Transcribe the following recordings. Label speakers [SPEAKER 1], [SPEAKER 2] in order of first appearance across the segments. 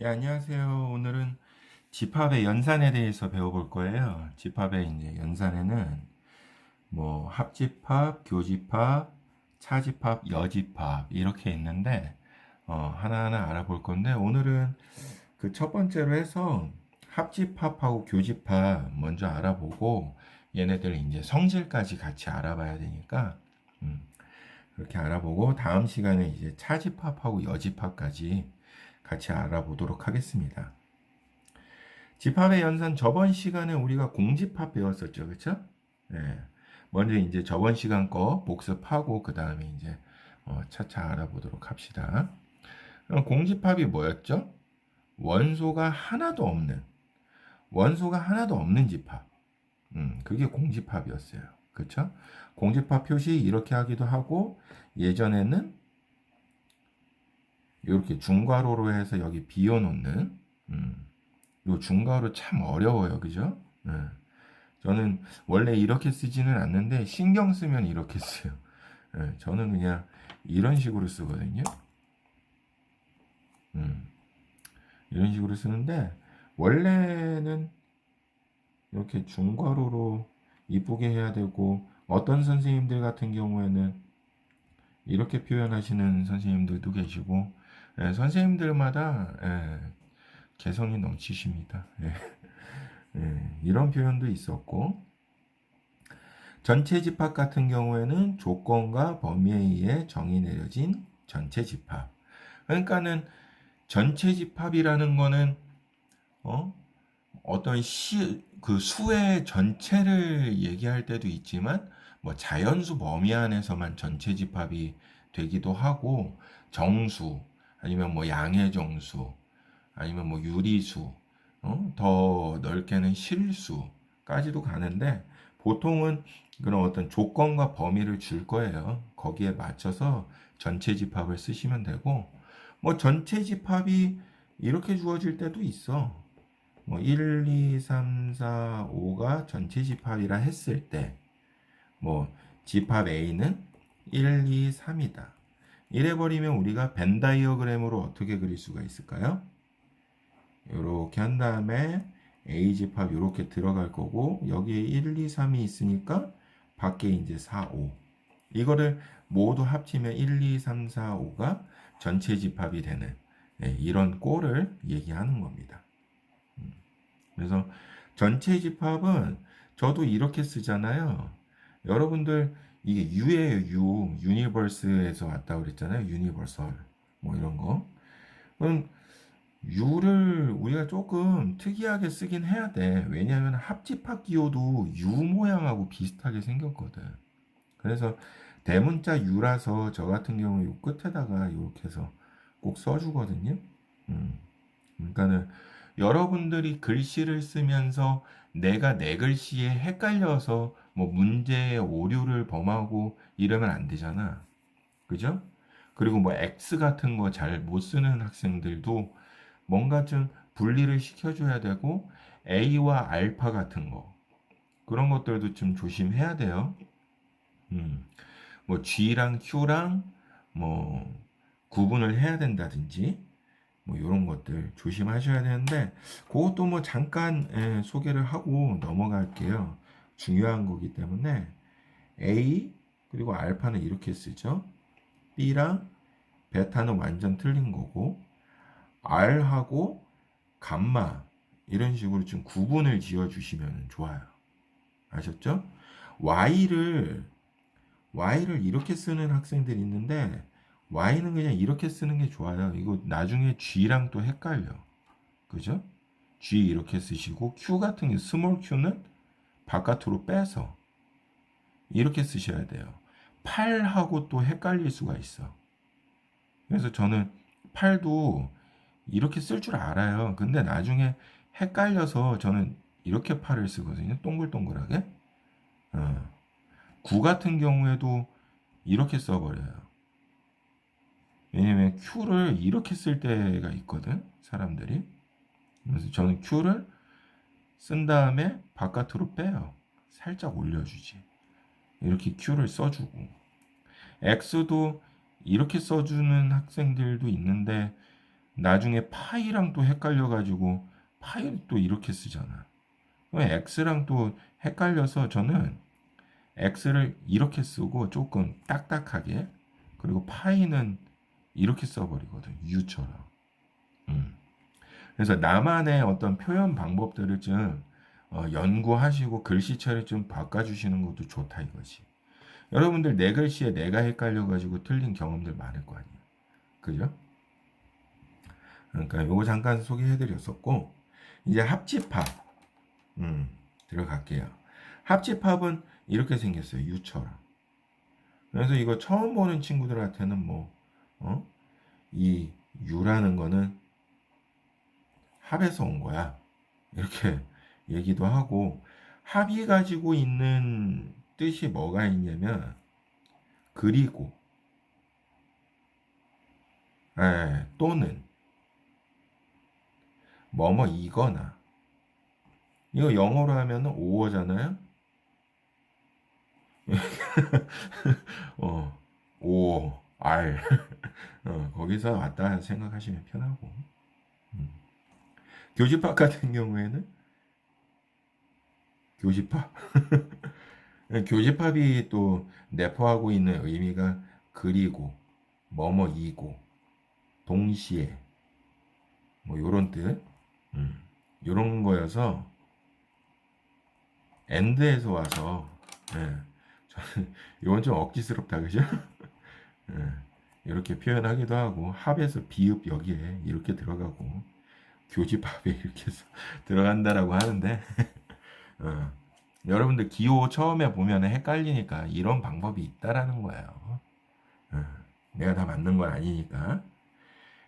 [SPEAKER 1] 예, 안녕하세요. 오늘은 집합의 연산에 대해서 배워볼 거예요. 집합의 이제 연산에는 뭐 합집합, 교집합, 차집합, 여집합 이렇게 있는데 어, 하나하나 알아볼 건데 오늘은 그 첫 번째로 해서 합집합하고 교집합 먼저 알아보고 얘네들 이제 성질까지 같이 알아봐야 되니까 음, 그렇게 알아보고 다음 시간에 이제 차집합하고 여집합까지 같이 알아보도록 하겠습니다. 집합의 연산 저번 시간에 우리가 공집합 배웠었죠. 그렇죠? 네. 먼저 이제 저번 시간 거 복습하고 그 다음에 이제 어, 차차 알아보도록 합시다. 공집합이 뭐였죠? 원소가 하나도 없는 원소가 하나도 없는 집합. 음, 그게 공집합이었어요. 그렇죠? 공집합 표시 이렇게 하기도 하고 예전에는 이렇게 중괄호로 해서 여기 비워놓는 음, 요 중괄호 참 어려워요, 그죠? 네. 저는 원래 이렇게 쓰지는 않는데 신경 쓰면 이렇게 써요. 네, 저는 그냥 이런 식으로 쓰거든요. 음, 이런 식으로 쓰는데 원래는 이렇게 중괄호로 이쁘게 해야 되고 어떤 선생님들 같은 경우에는 이렇게 표현하시는 선생님들도 계시고 예, 선생님들마다 예, 개성이 넘치십니다. 예. 예, 이런 표현도 있었고 전체 집합 같은 경우에는 조건과 범위에 의해 정의 내려진 전체 집합. 그러니까는 전체 집합이라는 거는 어? 어떤 시, 그 수의 전체를 얘기할 때도 있지만 뭐 자연수 범위 안에서만 전체 집합이 되기도 하고 정수 아니면 뭐 양의 정수, 아니면 뭐 유리수, 어? 더 넓게는 실수까지도 가는데 보통은 그런 어떤 조건과 범위를 줄 거예요. 거기에 맞춰서 전체 집합을 쓰시면 되고 뭐 전체 집합이 이렇게 주어질 때도 있어. 뭐 1, 2, 3, 4, 5가 전체 집합이라 했을 때 뭐 집합 A는 1, 2, 3이다. 이래버리면 우리가 벤 다이어그램으로 어떻게 그릴 수가 있을까요? 이렇게 한 다음에 A 집합 이렇게 들어갈 거고 여기에 1, 2, 3이 있으니까 밖에 이제 4, 5 이거를 모두 합치면 1, 2, 3, 4, 5가 전체 집합이 되는 네, 이런 꼴을 얘기하는 겁니다. 음, 그래서 전체 집합은 저도 이렇게 쓰잖아요. 여러분들 이게 U예요, U. 유니버스에서 왔다 그랬잖아요. 유니버설. 뭐 이런 거. 그럼 U를 우리가 조금 특이하게 쓰긴 해야 돼. 왜냐하면 합집합 기호도 U 모양하고 비슷하게 생겼거든. 그래서 대문자 U라서 저 같은 경우 이 끝에다가 이렇게 해서 꼭 써주거든요. 음. 그러니까는 여러분들이 글씨를 쓰면서 내가 내 글씨에 헷갈려서 뭐 문제의 오류를 범하고 이러면 안 되잖아. 그죠? 그리고 뭐 X 같은 거 잘 못 쓰는 학생들도 뭔가 좀 분리를 시켜줘야 되고 A와 알파 같은 거 그런 것들도 좀 조심해야 돼요. 음, 뭐 G랑 Q랑 뭐 구분을 해야 된다든지 뭐 이런 것들 조심하셔야 되는데 그것도 뭐 잠깐 예, 소개를 하고 넘어갈게요. 중요한 거기 때문에 A 그리고 알파는 이렇게 쓰죠. B랑 베타는 완전 틀린 거고 R하고 감마 이런 식으로 좀 구분을 지어 주시면 좋아요. 아셨죠? Y를 Y를 이렇게 쓰는 학생들이 있는데 Y는 그냥 이렇게 쓰는 게 좋아요. 이거 나중에 G랑 또 헷갈려. 그죠? G 이렇게 쓰시고 Q 같은 게 스몰 Q는 바깥으로 빼서 이렇게 쓰셔야 돼요. 8하고 또 헷갈릴 수가 있어. 그래서 저는 8도 이렇게 쓸 줄 알아요. 근데 나중에 헷갈려서 저는 이렇게 8을 쓰거든요. 동글동글하게. 어. 9 같은 경우에도 이렇게 써버려요. 왜냐면 Q를 이렇게 쓸 때가 있거든, 사람들이. 그래서 저는 Q를 쓴 다음에 바깥으로 빼요. 살짝 올려주지. 이렇게 Q를 써주고. X도 이렇게 써주는 학생들도 있는데, 나중에 파이랑 또 헷갈려가지고 파이를 또 이렇게 쓰잖아. 그럼 x랑 또 헷갈려서 저는 x를 이렇게 쓰고 조금 딱딱하게 그리고 파이는 이렇게 써버리거든 u처럼. 음. 그래서 나만의 어떤 표현 방법들을 좀 어, 연구하시고 글씨체를 좀 바꿔주시는 것도 좋다 이거지. 여러분들 내 글씨에 내가 헷갈려가지고 틀린 경험들 많을 거 아니에요. 그죠? 그러니까 요거 잠깐 소개해드렸었고 이제 합집합 음, 들어갈게요. 합집합은 이렇게 생겼어요. 유처럼. 그래서 이거 처음 보는 친구들한테는 뭐, 어? 이 유라는 거는 합에서 온 거야. 이렇게 얘기도 하고, 합이 가지고 있는 뜻이 뭐가 있냐면, 그리고, 에, 또는, 뭐뭐 이거나, 이거 영어로 하면은 오어잖아요? 어, 오, 알. 어, 거기서 왔다 생각하시면 편하고. 음. 교집합 같은 경우에는 교집합. 교집합이 또 내포하고 있는 의미가 그리고, 뭐뭐이고, 동시에, 뭐 요런 뜻. 음, 요런 거여서 엔드에서 와서 예, 저는 이건 좀 억지스럽다 그죠? 예, 이렇게 표현하기도 하고 합에서 비읍 여기에 이렇게 들어가고 교집합에 이렇게 해서 들어간다라고 하는데 어, 여러분들 기호 처음에 보면 헷갈리니까 이런 방법이 있다라는 거예요. 어, 내가 다 맞는 건 아니니까.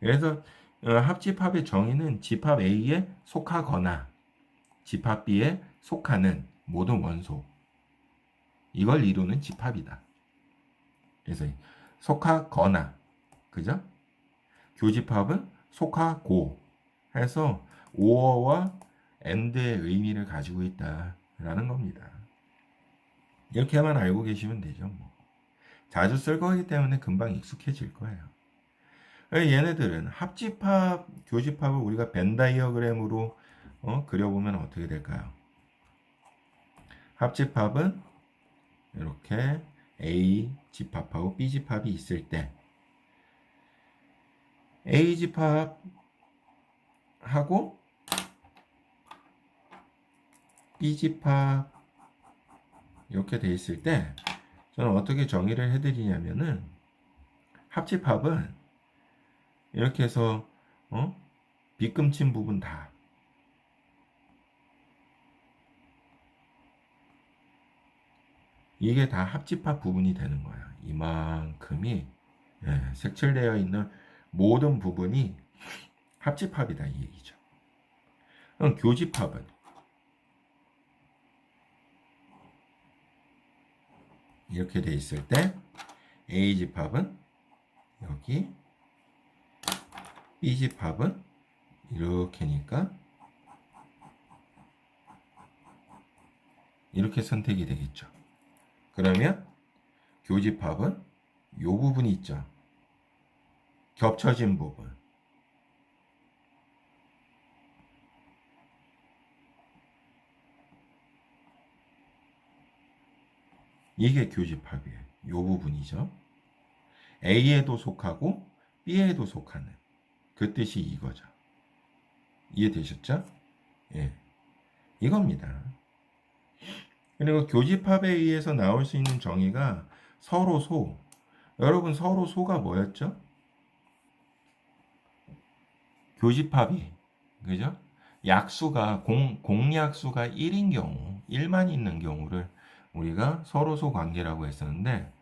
[SPEAKER 1] 그래서 어, 합집합의 정의는 집합 A에 속하거나 집합 B에 속하는 모든 원소 이걸 이루는 집합이다. 그래서 속하거나 그죠? 교집합은 속하고 해서 오어와 엔드의 의미를 가지고 있다라는 겁니다. 이렇게만 알고 계시면 되죠. 뭐. 자주 쓸 거기 때문에 금방 익숙해질 거예요. 얘네들은 합집합, 교집합을 우리가 벤 다이어그램으로 어, 그려보면 어떻게 될까요? 합집합은 이렇게 A 집합하고 B 집합이 있을 때 A 집합 하고 B 집합 이렇게 돼 있을 때 저는 어떻게 정의를 해드리냐면은 합집합은 이렇게 해서 어? 빗금친 부분 다 이게 다 합집합 부분이 되는 거야. 이만큼이 예, 색칠되어 있는 모든 부분이 합집합이다 이 얘기죠. 그럼 교집합은 이렇게 돼 있을 때 A 집합은 여기 B 집합은 이렇게니까 이렇게 선택이 되겠죠. 그러면 교집합은 이 부분이 있죠. 겹쳐진 부분. 이게 교집합이에요. 이 부분이죠. A에도 속하고 B에도 속하는 그 뜻이 이거죠. 이해되셨죠? 예. 이겁니다. 그리고 교집합에 의해서 나올 수 있는 정의가 서로 소. 여러분 서로 소가 뭐였죠? 교집합이 그죠? 약수가 공, 공약수가 1인 경우 1만 있는 경우를 우리가 서로소 관계라고 했었는데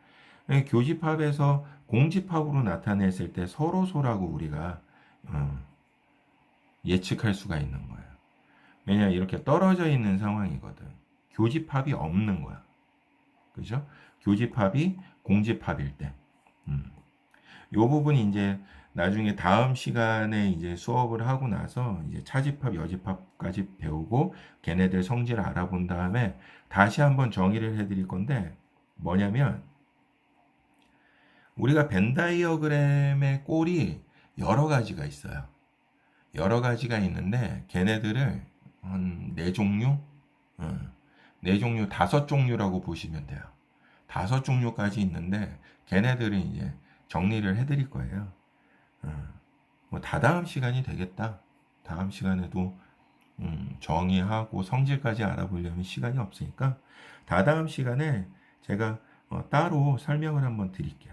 [SPEAKER 1] 교집합에서 공집합으로 나타냈을 때 서로소라고 우리가 어, 예측할 수가 있는 거예요. 왜냐 이렇게 떨어져 있는 상황이거든. 교집합이 없는 거야. 그죠? 교집합이 공집합일 때. 음. 요 부분이 이제 나중에 다음 시간에 이제 수업을 하고 나서 이제 차집합, 여집합까지 배우고 걔네들 성질을 알아본 다음에 다시 한번 정의를 해드릴 건데 뭐냐면 우리가 벤 다이어그램의 꼴이 여러 가지가 있어요. 여러 가지가 있는데 걔네들을 한 네 종류, 어, 네 종류, 다섯 종류라고 보시면 돼요. 다섯 종류까지 있는데 걔네들은 이제 정리를 해드릴 거예요. 어, 뭐 다다음 시간이 되겠다. 다음 시간에도 음, 정의하고 성질까지 알아보려면 시간이 없으니까 다다음 시간에 제가 어, 따로 설명을 한번 드릴게요.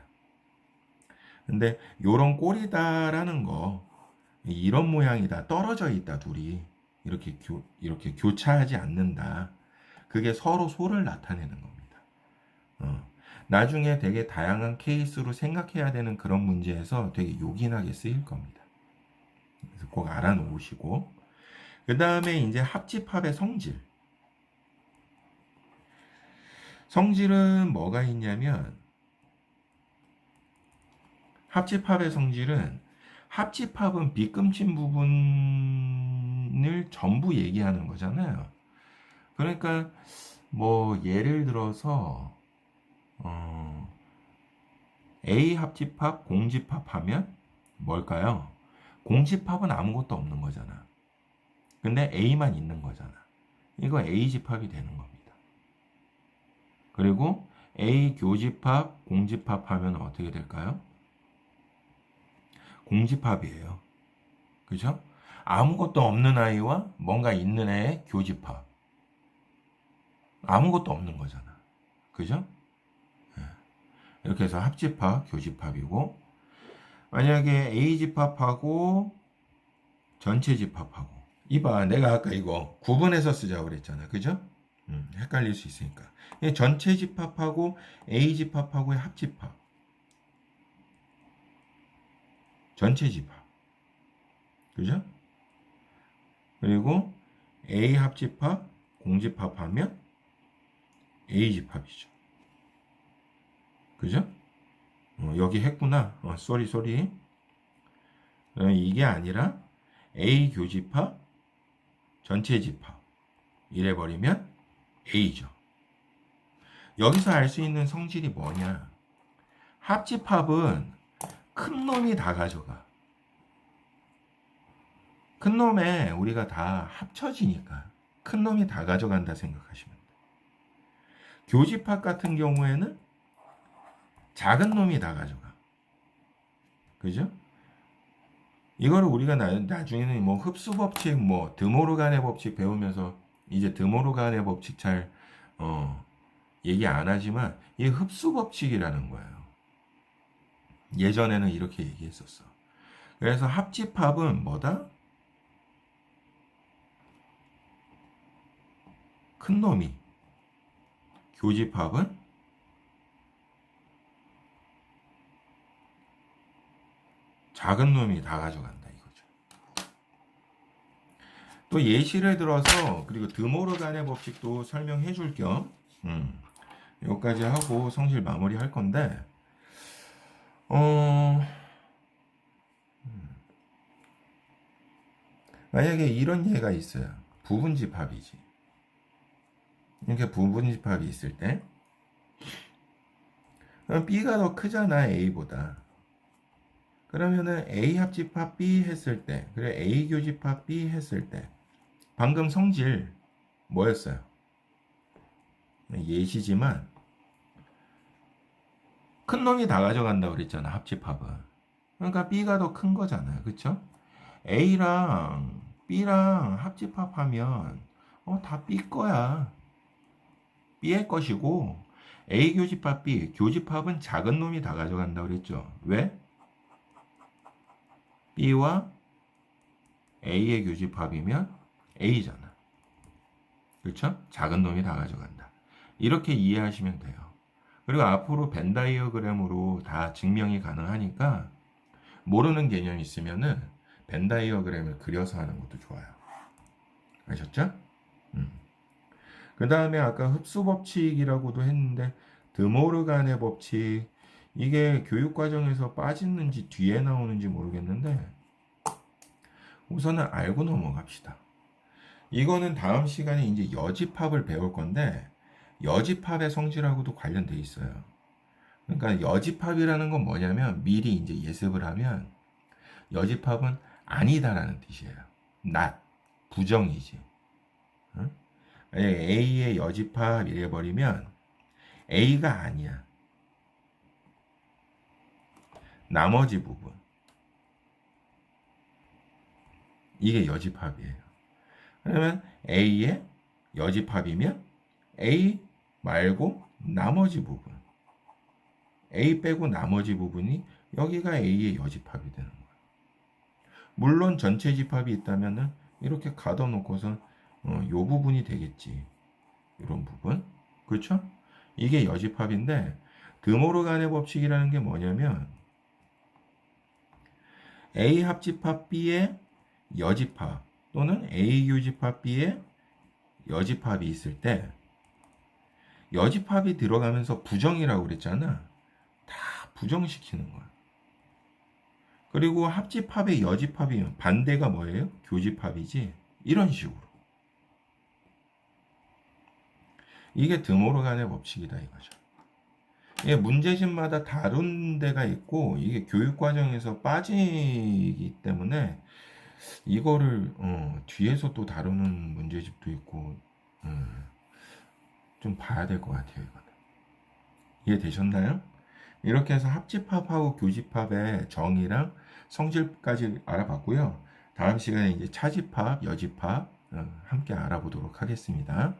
[SPEAKER 1] 근데 요런 꼴이다라는 거 이런 모양이다 떨어져 있다 둘이 이렇게 교, 이렇게 교차하지 않는다. 그게 서로 소를 나타내는 겁니다. 어, 나중에 되게 다양한 케이스로 생각해야 되는 그런 문제에서 되게 요긴하게 쓰일 겁니다. 그래서 꼭 알아놓으시고 그 다음에 이제 합집합의 성질. 성질은 뭐가 있냐면 합집합의 성질은 합집합은 빗금친 부분을 전부 얘기하는 거잖아요. 그러니까 뭐 예를 들어서 어, A 합집합, 공집합 하면 뭘까요? 공집합은 아무것도 없는 거잖아. 근데 A만 있는 거잖아. 이거 A 집합이 되는 겁니다. 그리고 A 교집합, 공집합 하면 어떻게 될까요? 공집합이에요. 그죠? 아무것도 없는 아이와 뭔가 있는 애의 교집합. 아무것도 없는 거잖아. 그죠? 예. 이렇게 해서 합집합, 교집합이고, 만약에 A 집합하고 전체 집합하고, 이봐, 내가 아까 이거 구분해서 쓰자고 그랬잖아. 그죠? 음, 헷갈릴 수 있으니까. 이 전체 집합하고 A 집합하고의 합집합. 전체 집합. 그죠? 그리고 A 합집합, 공집합하면 A 집합이죠. 그죠? 어, 여기 했구나. 어, 쏘리 쏘리. 어, 이게 아니라 A 교집합, 전체 집합. 이래 버리면 A죠. 여기서 알 수 있는 성질이 뭐냐? 합집합은 큰 놈이 다 가져가. 큰 놈에 우리가 다 합쳐지니까 큰 놈이 다 가져간다 생각하시면 돼. 교집합 같은 경우에는 작은 놈이 다 가져가. 그죠? 이거를 우리가 나, 나중에는 뭐 흡수 법칙, 뭐 드모르간의 법칙 배우면서 이제 드모르간의 법칙 잘 어, 얘기 안 하지만 이 흡수 법칙이라는 거예요. 예전에는 이렇게 얘기했었어. 그래서 합집합은 뭐다? 큰 놈이 교집합은 작은 놈이 다 가져간다 이거죠. 또 예시를 들어서 그리고 드모르간의 법칙도 설명해 줄겸 음, 여기까지 하고 성질 마무리 할 건데 어 음, 만약에 이런 예가 있어요. 부분집합이지. 이렇게 부분집합이 있을 때 B가 더 크잖아 A보다. 그러면은 A 합집합 B 했을 때, 그래 A 교집합 B 했을 때, 방금 성질 뭐였어요? 예시지만 큰 놈이 다 가져간다 그랬잖아 합집합은. 그러니까 B가 더 큰 거잖아요, 그렇죠? A랑 B랑 합집합하면 어 다 B 거야. B의 것이고 A 교집합 B 교집합은 작은 놈이 다 가져간다 그랬죠. 왜? B와 A의 교집합이면 A잖아. 그렇죠? 작은 놈이 다 가져간다. 이렇게 이해하시면 돼요. 그리고 앞으로 벤 다이어그램으로 다 증명이 가능하니까 모르는 개념 있으면은 벤 다이어그램을 그려서 하는 것도 좋아요. 아셨죠? 음. 그 다음에 아까 흡수 법칙이라고도 했는데 드모르간의 법칙 이게 교육 과정에서 빠지는지 뒤에 나오는지 모르겠는데 우선은 알고 넘어갑시다. 이거는 다음 시간에 이제 여집합을 배울 건데 여집합의 성질하고도 관련돼 있어요. 그러니까 여집합이라는 건 뭐냐면 미리 이제 예습을 하면 여집합은 아니다라는 뜻이에요. not 부정이지. 응? A의 여집합 이래 버리면 A가 아니야. 나머지 부분. 이게 여집합이에요. 그러면 A의 여집합이면 A 말고 나머지 부분. A 빼고 나머지 부분이 여기가 A의 여집합이 되는 거예요. 물론 전체 집합이 있다면은 이렇게 가둬놓고서 어, 요 부분이 되겠지. 이런 부분. 그렇죠? 이게 여집합인데 드모르간의 법칙이라는 게 뭐냐면 A 합집합 B의 여집합 또는 A 교집합 B의 여집합이 있을 때 여집합이 들어가면서 부정이라고 그랬잖아. 다 부정시키는 거야. 그리고 합집합의 여집합이면 반대가 뭐예요? 교집합이지. 이런 식으로. 이게 드모르간의 법칙이다 이거죠. 이게 문제집마다 다른 데가 있고 이게 교육 과정에서 빠지기 때문에 이거를 어, 뒤에서 또 다루는 문제집도 있고 음, 좀 봐야 될 것 같아요 이거는. 이해되셨나요? 이렇게 해서 합집합하고 교집합의 정의랑 성질까지 알아봤고요. 다음 시간에 이제 차집합, 여집합 어, 함께 알아보도록 하겠습니다.